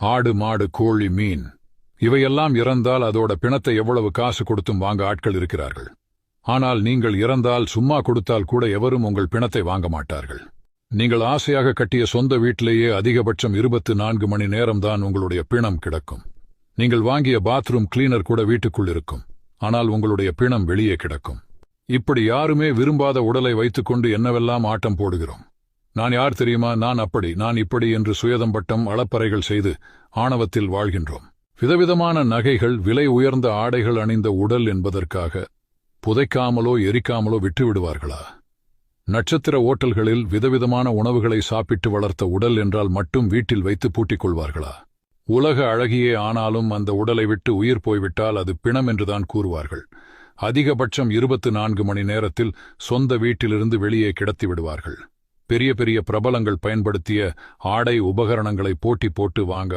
ஆடு மாடு கோழி மீன். இவையெல்லாம் இறந்தால் அதோட பிணத்தை எவ்வளவு காசு கொடுத்தும் வாங்க ஆட்கள் இருக்கிறார்கள். ஆனால் நீங்கள் இறந்தால் சும்மா கொடுத்தால் கூட எவரும் உங்கள் பிணத்தை வாங்க மாட்டார்கள். நீங்கள் ஆசையாக கட்டிய சொந்த வீட்டிலேயே அதிகபட்சம் இருபத்து நான்கு மணி நேரம்தான் உங்களுடைய பிணம் கிடக்கும். நீங்கள் வாங்கிய பாத்ரூம் கிளீனர் கூட வீட்டுக்குள் இருக்கும். ஆனால் உங்களுடைய பிணம் வெளியே கிடக்கும். இப்படி யாருமே விரும்பாத உடலை வைத்துக்கொண்டு என்னவெல்லாம் ஆட்டம் போடுகிறோம்? நான் யார் தெரியுமா? நான் அப்படி நான் இப்படி என்று சுயதம்பட்டம் அளப்பறைகள் செய்து ஆணவத்தில் வாழ்கின்றோம். விதவிதமான நகைகள் விலை உயர்ந்த ஆடைகள் அணிந்த உடல் என்பதற்காக புதைக்காமலோ எரிக்காமலோ விட்டு விடுவார்களா நட்சத்திர ஓட்டல்களில் விதவிதமான உணவுகளை சாப்பிட்டு வளர்த்த உடல் என்றால் மட்டும் வீட்டில் வைத்து பூட்டிக் கொள்வார்களா? உலக அழகியே ஆனாலும் அந்த உடலை விட்டு உயிர் போய்விட்டால் அது பிணம் என்றுதான் கூறுவார்கள். அதிகபட்சம் இருபத்து நான்கு மணி நேரத்தில் சொந்த வீட்டிலிருந்து வெளியே கிடத்தி விடுவார்கள் பெரிய பெரிய பிரபலங்கள் பயன்படுத்திய ஆடை உபகரணங்களை போட்டி போட்டு வாங்க